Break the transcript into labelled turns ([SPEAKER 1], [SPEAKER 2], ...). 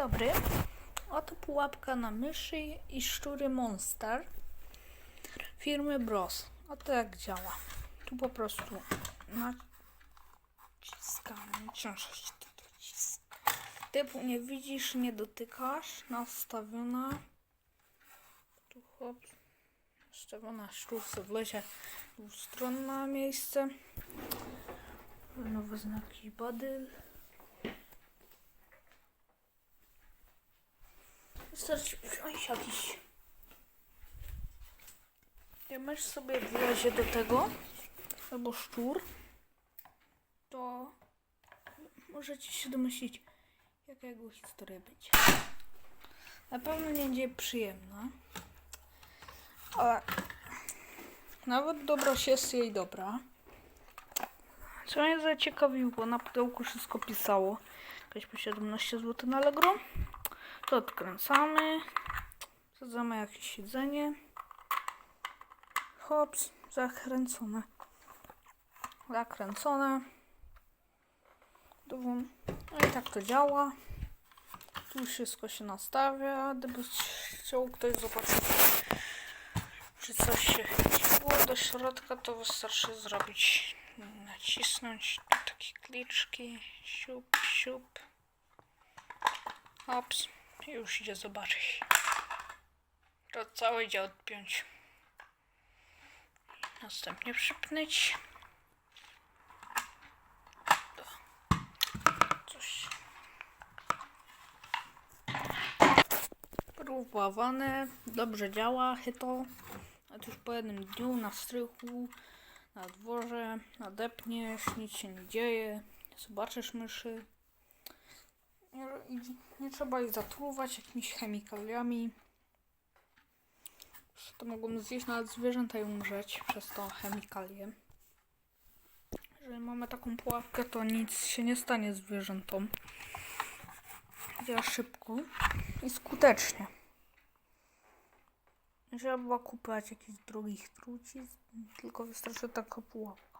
[SPEAKER 1] dobry. Oto pułapka na myszy i szczury Monster firmy Bros. Oto jak działa. Tu po prostu naciskamy, ciężkość to docisk. Typu nie widzisz, nie dotykasz, nastawiona. Tu hop, nastawiona szczurce w lesie, dwustronne miejsce. Nowe znaki badyl. Wystarczy wziąć jakiś. Jak masz sobie w razie do tego, albo szczur, to możecie się domyślić, jaka jego historia będzie. Na pewno nie będzie przyjemna, ale nawet dobroć jest jej dobra. Co mnie zaciekawiło, na pudełku wszystko pisało. Jakaś po 17 zł na Allegro. To odkręcamy. Wsadzamy jakieś siedzenie. Hops, zakręcone. Zakręcone. No i tak to działa. Tu wszystko się nastawia. Gdyby chciał ktoś zobaczyć, czy coś się chyciło do środka, to wystarczy zrobić, nacisnąć takie kliczki. Siup, siup. Hops. Już idzie zobaczyć. To cały idzie odpiąć. Następnie przypnąć. Coś. Próbowane. Dobrze działa. Chyto. A już po jednym dniu na strychu, na dworze, nadepniesz, nic się nie dzieje. Zobaczysz myszy. Nie, nie trzeba ich zatruwać jakimiś chemikaliami. To mogą zjeść nawet zwierzęta i umrzeć przez tą chemikalię. Jeżeli mamy taką pułapkę, to nic się nie stanie zwierzętom. Działa szybko i skutecznie. Nie trzeba kupować jakichś drogich trucizn, tylko wystarczy taka pułapka.